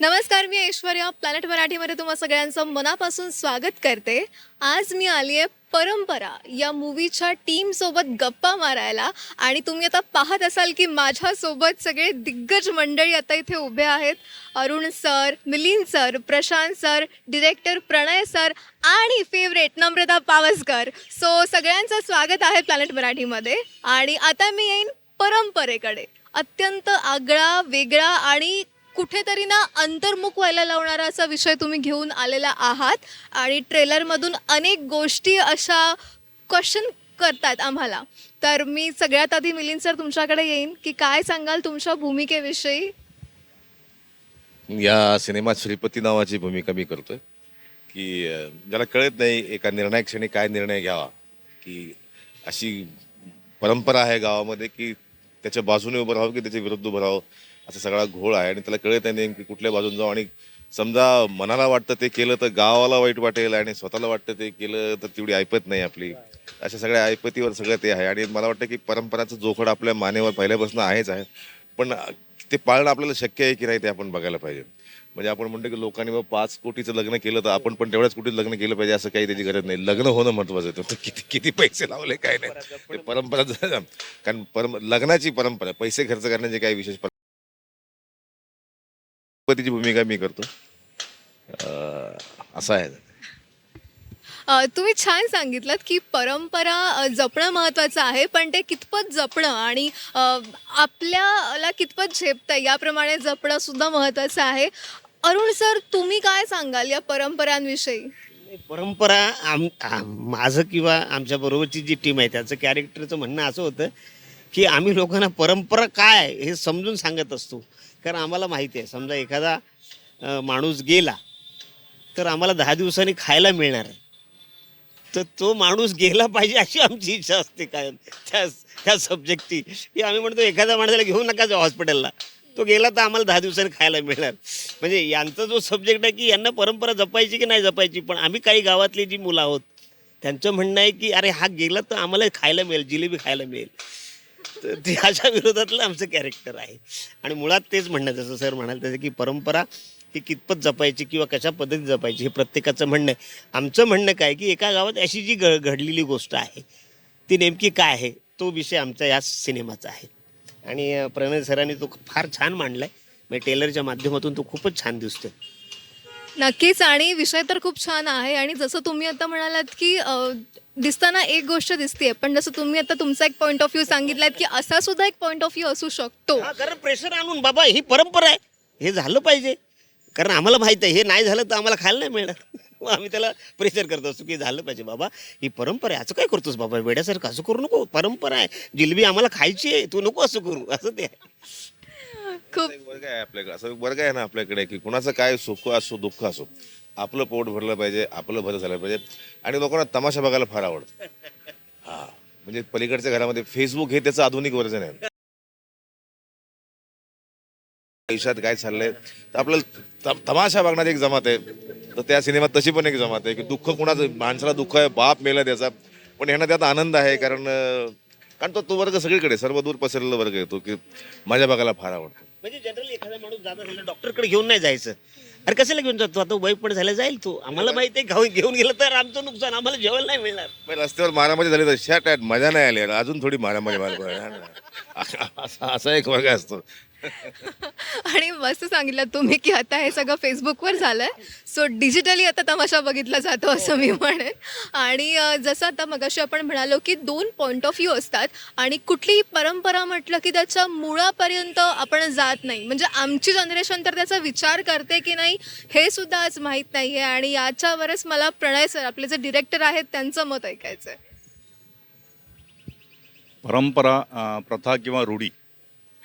नमस्कार मी ऐश्वर्या. प्लॅनेट मराठीमध्ये तुम्हा सगळ्यांचं मनापासून स्वागत करते. आज मी आली आहे परंपरा या मूवीच्या टीमसोबत गप्पा मारायला. आणि तुम्ही आता पाहत असाल की माझ्यासोबत सगळे दिग्गज मंडळी आता इथे उभे आहेत. Arun sir Milind sir Prashant sir director Pranay sir आणि फेवरेट नम्रता पावसकर. सो सगळ्यांचं स्वागत आहे प्लॅनेट मराठीमध्ये. आणि आता मी येईन परंपरेकडे. अत्यंत आगळा वेगळा आणि कुठेतरी ना अंतर्मुख व्हायला लावणारा असा विषय तुम्ही घेऊन आलेला आहात आणि ट्रेलरमधून अनेक गोष्टी अशा क्वेश्चन करतात आम्हाला. तर मी सगळ्यात आधी मिलिंद सर तुमच्याकडे येईन की काय सांगाल तुमच्या भूमिकेविषयी? या सिनेमात श्रीपती नावाची भूमिका मी करतोय. की ज्याला कळत नाही एका निर्णायक क्षणी काय निर्णय घ्यावा. की अशी परंपरा आहे गावामध्ये की त्याच्या बाजूने उभं राहावं की त्याच्या विरुद्ध उभं राहावं. असा सगळा घोळ आहे आणि त्याला कळत नाही नेमकी कुठल्या बाजून जाऊ. आणि समजा मनाला वाटतं ते केलं तर गावाला वाईट वाटेल आणि स्वतःला वाटतं ते केलं तर तेवढी ऐपत नाही आपली. अशा सगळ्या ऐपतीवर सगळं ते आहे. आणि मला वाटतं की परंपराचं जोखड आपल्या मानेवर पहिल्यापासून आहेच आहे. पण ते पाळणं आपल्याला शक्य आहे की नाही ते आपण बघायला पाहिजे. म्हणजे आपण म्हणतो की लोकांनी मग पाच कोटीचं लग्न केलं तर आपण पण तेवढ्याच कोटीचं लग्न केलं पाहिजे असं काही त्याची गरज नाही. लग्न होणं महत्वाचं आहे. तर किती किती पैसे लावले काय नाही. ते परंपरा कारण परम लग्नाची परंपरा पैसे खर्च करण्याची काही विशेष पतीची भूमिका मी करतो. अं, असं आहे. तुम्ही छान सांगितलं की परंपरा जपणं महत्त्वाचं आहे पण ते कितपत जपणं आणि आपल्याला कितपत झेपतं याप्रमाणे जपणं सुद्धा महत्त्वाचं आहे. अरुण सर तुम्ही काय सांगाल या परंपरांविषयी? परंपरा आम आम- माझं किंवा आमच्या बरोबरची जी टीम आहे त्याचं कॅरेक्टरचं म्हणणं असं होतं की आम्ही लोकांना परंपरा काय आहे हे समजून सांगत असतो. कारण आम्हाला माहिती आहे समजा एखादा माणूस गेला तर आम्हाला दहा दिवसांनी खायला मिळणार आहे. तर तो माणूस गेला पाहिजे अशी आमची इच्छा असते काय त्या त्या सब्जेक्टची की आम्ही म्हणतो एखाद्या माणसाला घेऊन नका जाऊ हॉस्पिटलला तो गेला तर आम्हाला दहा दिवसांनी खायला मिळणार. म्हणजे यांचा जो सब्जेक्ट आहे की यांना परंपरा जपायची की नाही जपायची पण आम्ही काही गावातली जी मुलं आहोत त्यांचं म्हणणं आहे की अरे हा गेला तर आम्हाला खायला मिळेल जिलेबी खायला मिळेल. तर ते अशा विरोधातलं आमचं कॅरेक्टर आहे. आणि मुळात तेच म्हणणं जसं सर म्हणाल तसं की परंपरा ही कितपत जपायची किंवा कशा पद्धतीत जपायची हे प्रत्येकाचं म्हणणं आहे. आमचं म्हणणं काय की एका गावात अशी जी घ घडलेली गोष्ट आहे ती नेमकी काय आहे तो विषय आमचा या सिनेमाचा आहे. आणि प्रणय सरांनी तो फार छान मांडला आहे म्हणजे टेलरच्या माध्यमातून तो खूपच छान दिसतोय. नक्कीच आणि विषय तर खूप छान आहे. आणि जसं तुम्ही आता म्हणालात की दिसताना एक गोष्ट दिसते पण जसं तुम्ही आता तुमचा एक पॉईंट ऑफ व्ह्यू सांगितलात की असा सुद्धा एक पॉईंट ऑफ व्ह्यू असू शकतो. हा कारण प्रेशर आणून बाबा ही परंपरा आहे. हे झालं पाहिजे. कारण आम्हाला माहीत आहे हे नाही झालं तर आम्हाला खायला नाही मिळणार. मग आम्ही त्याला प्रेशर करत असतो की झालं पाहिजे बाबा ही परंपरा आहे. असं काय करतोस बाबा? वेड्यासारखं असं करू नको. परंपरा आहे. जिलबी आम्हाला खायची आहे. तू नको असं करू. असं ते आहे. खूप एक वर्ग आहे आपल्याकडे. असं एक वर्ग आहे ना आपल्याकडे की कुणाचं काय सुख असो दुःख असो. आपलं पोट भरलं पाहिजे आपलं भरं झालं पाहिजे. आणि लोकांना तमाशा बघायला फार आवडतं. हा म्हणजे पलीकडच्या घरामध्ये फेसबुक हे त्याचं आधुनिक वर्जन आहे. आयुष्यात काय चाललंय? तर आपल्याला तमाशा बघणारी एक जमात आहे. तर त्या सिनेमात तशी पण एक जमात आहे की दुःख कुणाचं माणसाला दुःख आहे बाप मेला त्याचा. पण ह्यांना त्यात आनंद आहे कारण कारण तो तो वर्ग सगळीकडे सर्व दूर पसरलेला वर्ग येतो की माझ्या बघायला फार आवडतं. म्हणजे जनरली एखादा माणूस जात असेल डॉक्टरकडे घेऊन नाही जायचं. अरे कशाला घेऊन जातो? आता वय पण झाला जाईल तो. आम्हाला माहिती आहे खाऊन घेऊन गेलं तर आमचं नुकसान आम्हाला जेवण नाही मिळणार. पण रस्त्यावर मारामारी झाली तर शर्ट आहेत मजा नाही आली. अजून थोडी मारामारी मार असा असा एक वर्ग असतो. आणि मस्त सांगितलं तुम्ही की आता हे सगळं फेसबुकवर झालंय. सो डिजिटली आता तमाशा बघितला जातो असं मी म्हणेन. आणि जसं आता मगाशी आपण म्हणालो की दोन पॉईंट ऑफ व्ह्यू असतात आणि कुठलीही परंपरा म्हटलं की त्याच्या मुळापर्यंत आपण जात नाही. म्हणजे आमची जनरेशन तर त्याचा विचार करते की नाही हे सुद्धा आज माहीत नाही आहे आणि याच्यावरच मला प्रणय सर आपले जे डिरेक्टर आहेत त्यांचं मत ऐकायचं आहे परंपरा प्रथा किंवा रूढी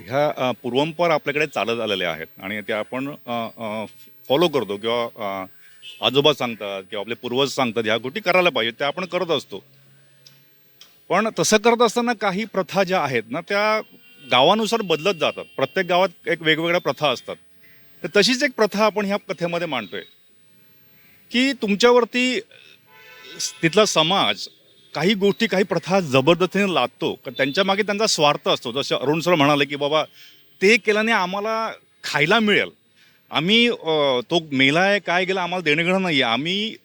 ह्या पूर्वंपार पूर्वंपर आपल्याकडे चालत आलेल्या आहेत आणि त्या आपण फॉलो करतो किंवा आजोबा सांगतात किंवा आपले पूर्वज सांगतात ह्या गोष्टी करायला पाहिजे त्या आपण करत असतो. पण तसं करत असताना काही प्रथा ज्या आहेत ना त्या गावानुसार बदलत जातात. प्रत्येक गावात एक वेगवेगळ्या प्रथा असतात. तर तशीच एक प्रथा आपण ह्या कथेमध्ये मांडतोय. की तुमच्यावरती तिथला समाज काही गोष्टी काही प्रथा जबरदस्तीने लादतो. का त्यांच्या मागे त्यांचा स्वार्थ असतो. जसं अरुण सर म्हणाले की बाबा ते केल्याने आम्हाला खायला मिळेल. आम्ही तो मेला आहे काय गेला आम्हाला देणेघेणं नाही आहे आम्ही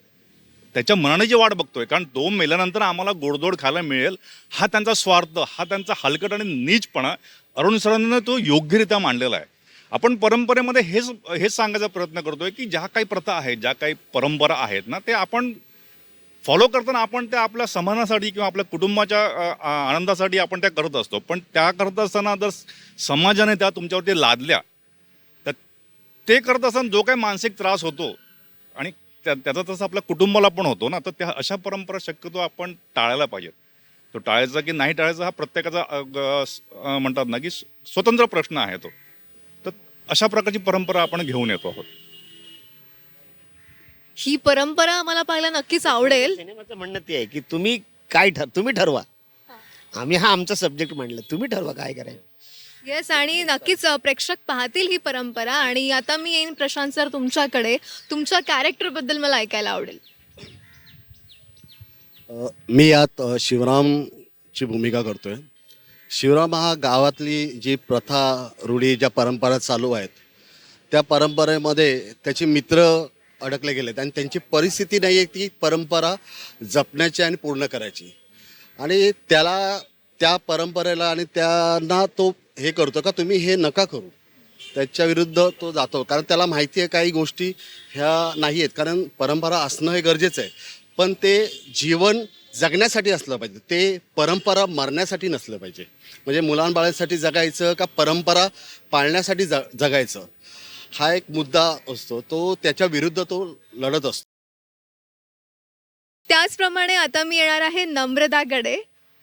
त्याच्या मनाची वाट बघतोय कारण तो मेल्यानंतर आम्हाला गोडदोड खायला मिळेल हा त्यांचा स्वार्थ हा त्यांचा हलकट आणि नीचपणा अरुण सरांनी तो योग्यरित्या मांडलेला आहे. आपण परंपरेमध्ये हेच हेच सांगायचा प्रयत्न करतोय की ज्या काही प्रथा आहेत ज्या काही परंपरा आहेत ना ते आपण फॉलो करताना आपण त्या आपल्या समाजासाठी किंवा आपल्या कुटुंबाच्या आनंदासाठी आपण त्या करत असतो. पण त्या करत असताना जर समाजाने त्या तुमच्यावरती लादल्या तर ते करत असताना जो काही मानसिक त्रास होतो आणि त्या त्याचा तसं आपल्या कुटुंबाला पण होतो ना तर त्या अशा परंपरा शक्यतो आपण टाळायला पाहिजेत. तो टाळायचा की नाही टाळायचा हा प्रत्येकाचा म्हणतात ना की स्वतंत्र प्रश्न आहे तो. तर अशा प्रकारची परंपरा आपण घेऊन येतो आहोत. ही परंपरा आम्हाला पाहायला नक्कीच आवडेल. सिनेमाचं म्हणणं ते आहे की तुम्ही काय ठर तुम्ही ठरवा. आम्ही हा आमचा सब्जेक्ट मांडला. तुम्ही ठरवा काय करायचं. येस आणि नक्कीच प्रेक्षक पाहतील ही परंपरा आणि आता मी येईन प्रशांत सर तुमच्याकडे. तुमच्या कॅरेक्टरबद्दल मला ऐकायला आवडेल. अ, मी यात अ, शिवरामची भूमिका करतोय. शिवराम हा गावातली जी प्रथा रूढी ज्या परंपरा चालू आहेत त्या परंपरेमध्ये त्याचे मित्र अडकले गेलेत. आणि त्यांची परिस्थिती नाही आहे ती परंपरा जपण्याची आणि पूर्ण करायची. आणि त्याला त्या परंपरेला आणि त्यांना तो हे करतो का तुम्ही हे नका करू. त्याच्या विरुद्ध तो जातो. कारण त्याला माहिती आहे काही गोष्टी ह्या नाही आहेत. कारण परंपरा असणं हे गरजेचं आहे. पण ते जीवन जगण्यासाठी असलं पाहिजे. ते परंपरा मरण्यासाठी नसलं पाहिजे. म्हणजे मुलांबाळांसाठी जगायचं का परंपरा पाळण्यासाठी ज जगायचं? हा एक मुद्दा असतो तो त्याच्या विरुद्ध तो लढत असतो. त्याचप्रमाणे आता मी येणार आहे नम्रताकडे.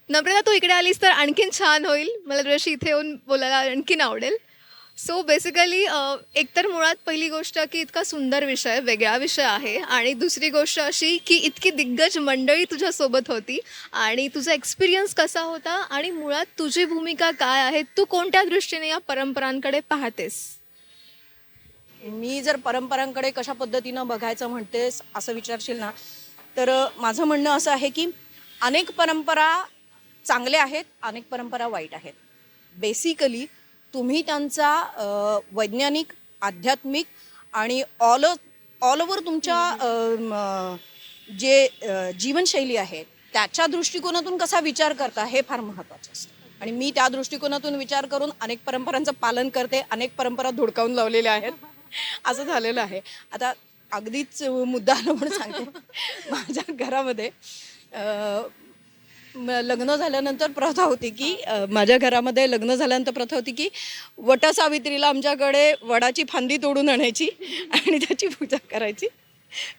नम्रता तू इकडे आलीस तर आणखीन छान होईल. मला तुझ्याशी इथे येऊन बोलायला आणखीन आवडेल. सो बेसिकली एकतर मुळात पहिली गोष्ट की इतका सुंदर विषय वेगळा विषय आहे. आणि दुसरी गोष्ट अशी की इतकी दिग्गज मंडळी तुझ्यासोबत होती. आणि तुझा एक्सपिरियन्स कसा होता? आणि मुळात तुझी भूमिका काय आहे? तू कोणत्या दृष्टीने या परंपरांकडे पाहतेस? मी जर परंपरांकडे कशा पद्धतीनं बघायचं म्हणतेस असं विचारशील ना तर माझं म्हणणं असं आहे की अनेक परंपरा चांगल्या आहेत अनेक परंपरा वाईट आहेत. बेसिकली तुम्ही त्यांचा वैज्ञानिक आध्यात्मिक आणि ऑल ऑल ओव्हर तुमच्या जे जीवनशैली आहे त्याच्या दृष्टिकोनातून कसा विचार करता हे फार महत्त्वाचं असतं. आणि मी त्या दृष्टिकोनातून विचार करून अनेक परंपरांचं पालन करते अनेक परंपरा धुडकावून लावलेल्या आहेत. असं झालेलं आहे. आता अगदीच मुद्दा आला म्हणून सांगते. माझ्या घरामध्ये लग्न झाल्यानंतर प्रथा होती की माझ्या घरामध्ये लग्न झाल्यानंतर प्रथा होती की वटसावित्रीला आमच्याकडे वडाची फांदी तोडून आणायची आणि त्याची पूजा करायची.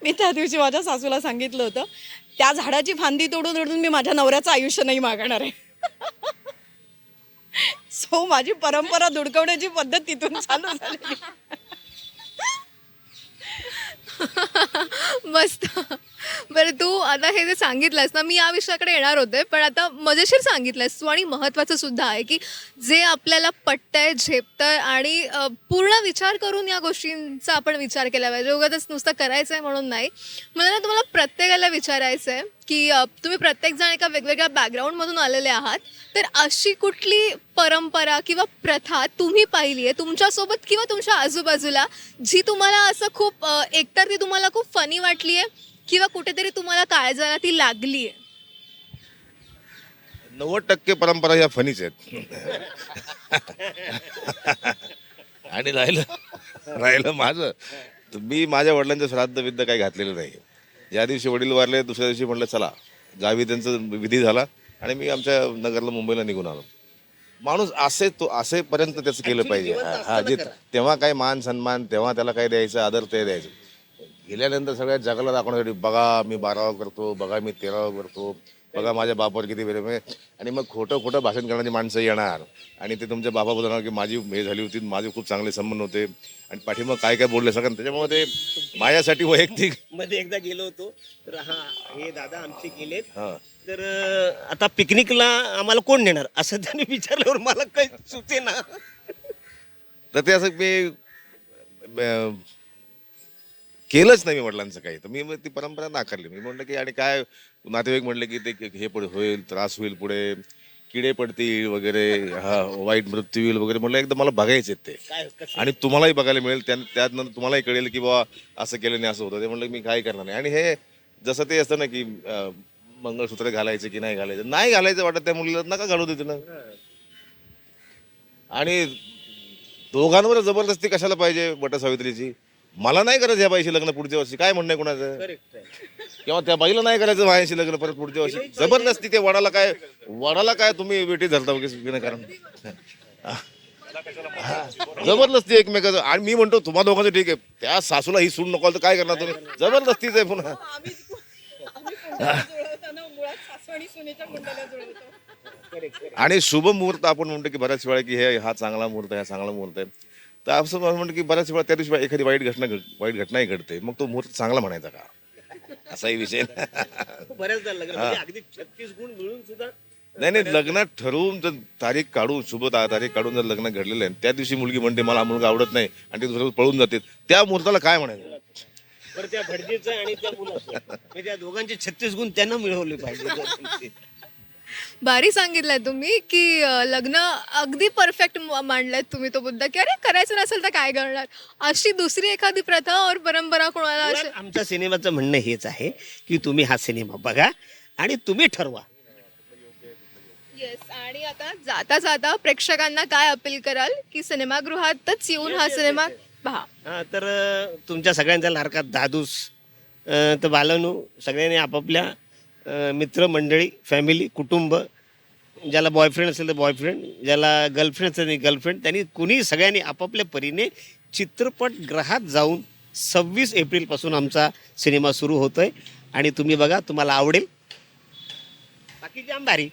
मी त्या दिवशी माझ्या सासूला सांगितलं होतं त्या झाडाची फांदी तोडून तोडून मी माझ्या नवऱ्याचं आयुष्य नाही मागणार आहे. सो माझी परंपरा धुडकवण्याची पद्धत तिथून चालू झाली. मस्त. बरं तू आता हे जे सांगितलंस ना मी या विषयाकडे येणार होते पण आता मजेशीर सांगितलंस तू आणि महत्त्वाचं सुद्धा आहे की जे आपल्याला पटतंय झेपतंय आणि अ, पूर्ण विचार करून या गोष्टींचा आपण विचार केला पाहिजे. उगाच नुसतं करायचं आहे म्हणून नाही. मला ना तुम्हाला प्रत्येकाला विचारायचं आहे की अ, तुम्ही प्रत्येकजण एका वेगवेगळ्या बॅकग्राऊंडमधून आलेले आहात तर अशी कुठली परंपरा किंवा प्रथा तुम्ही पाहिली आहे तुमच्यासोबत किंवा तुमच्या आजूबाजूला जी तुम्हाला असं खूप अ, एकतर ती तुम्हाला खूप फनी वाटली आहे किंवा कुठेतरी तुम्हाला काळजाला ती लागली आहे? नव्वद टक्के परंपरा ह्या फनीच आहेत. आणि राहिलं? राहिलं माझं. तर मी माझ्या वडिलांचं श्राद्ध विद्ध काही घातलेलं नाही. ज्या दिवशी वडील वारले दुसऱ्या दिवशी म्हटलं चला गावी त्यांचं विधी झाला आणि मी आमच्या नगरला मुंबईला निघून आलो. माणूस असे तो असेपर्यंत त्याचं केलं पाहिजे. हा जे. तेव्हा काय मान सन्मान तेव्हा त्याला काय द्यायचं आदर ते द्यायचं. गेल्यानंतर सगळ्या जगाला दाखवण्यासाठी बघा मी बारावा करतो बघा मी तेरावा करतो बघा माझ्या बापावर किती वेळ आणि मग खोटं खोटं भाषण करणारी माणसं येणार. आणि ते तुमच्या बाबा बोलणार की माझी हे झाली होती माझे खूप चांगले संबंध होते. आणि पाठीमग काय काय बोलले सगळं त्याच्यामुळे ते माझ्यासाठी वैयक्तिकमध्ये एकदा गेलो होतो. तर हा हे दादा आमचे गेलेत. हां. तर आता पिकनिकला आम्हाला कोण नेणार? असं त्यांनी विचारल्यावर मला काही सुचे ना तर ते असं मी केलंच नाही मी वडिलांचं काही. तर मी मग ती परंपरा नाकारली. मी म्हटलं की आणि काय? नातेवाईक म्हटले की ते हे पुढे होईल त्रास होईल पुढे किडे पडतील वगैरे हा वाईट मृत्यू होईल वगैरे. म्हटलं एकदम मला बघायचे ते. आणि तुम्हालाही बघायला मिळेल. त्या त्यातनंतर तुम्हालाही कळेल की बाबा असं केलं नाही असं होतं. ते म्हणलं मी काय करणार नाही. आणि हे जसं ते असतं ना की मंगळसूत्र घालायचं की नाही घालायचं? नाही घालायचं वाटत त्या मुलीला नका घालू देते ना आणि दोघांवर जबरदस्ती कशाला पाहिजे वट सावित्रीची मला नाही करायचं या बाईशी लग्न पुढच्या वर्षी. काय म्हणणं आहे कोणाचं? करेक्ट आहे. किंवा त्या बाईला नाही करायचं माझ्याशी लग्न परत पुढच्या वर्षी. जबरदस्ती ते वडाला काय वडाला काय तुम्ही वेटी धरता वगैरे विनाकारण जबरदस्ती एकमेकाचं. आणि मी म्हणतो तुम्हा दोघांचं ठीक आहे. त्या सासूला ही सून नको तर काय करणार तुम्ही? जबरदस्तीच आहे पुन्हा. आणि शुभ मुहूर्त आपण म्हणतो की बऱ्याच वेळा की हे हा चांगला मुहूर्त आहे हा चांगला मुहूर्त आहे. तर असं म्हणतो की बऱ्याच वेळा त्या दिवशी एखादी वाईट घटना घड वाईट घटनाही घडते. मग तो मुहूर्त चांगला म्हणायचा का? असाही विषय बऱ्याचदा लग्न. म्हणजे अगदी छत्तीस गुण मिळून सुद्धा नाही नाही लग्न ठरवून जर तारीख काढून शुभ ता- तारीख काढून जर लग्न घडलेलं आहे त्या दिवशी मुलगी म्हणते मला हा मुलगा आवडत नाही. आणि ते दुसऱ्या पळून जाते. त्या मुहूर्ताला काय म्हणायचं? बरं त्या भटजीचं आणि त्या मुलाचं. म्हणजे त्या दोघांचे छत्तीस गुण त्यांना मिळवले पाहिजे. भारी सांगितलंय तुम्ही की अं, लग्न अगदी परफेक्ट मांडलाय तुम्ही तो मुद्दा की अरे करायचं नसेल तर काय करणार? अशी दुसरी एखादी प्रथा और परंपरा कोणाला अशी मुळात आमच्या सिनेमाचं म्हणणं हेच आहे की तुम्ही हा सिनेमा बघा आणि तुम्ही ठरवा. येस आणि आता जाता जाता प्रेक्षकांना काय अपील कराल? की सिनेमागृहातच येऊन हा सिनेमा पहा. हा तर अ, तुमच्या सगळ्यांचा लाडका दादूस अ, तर बालनू सगळ्यांनी आपापल्या मित्रमंडळी फॅमिली कुटुंब ज्याला बॉयफ्रेंड असेल तर बॉयफ्रेंड ज्याला गर्लफ्रेंड असेल तर गर्लफ्रेंड त्यांनी कुणी सगळ्यांनी आपापल्या परीने चित्रपटगृहात जाऊन सव्वीस एप्रिलपासून आमचा सिनेमा सुरू होतो आहे आणि तुम्ही बघा तुम्हाला आवडेल. बाकी जाम भारी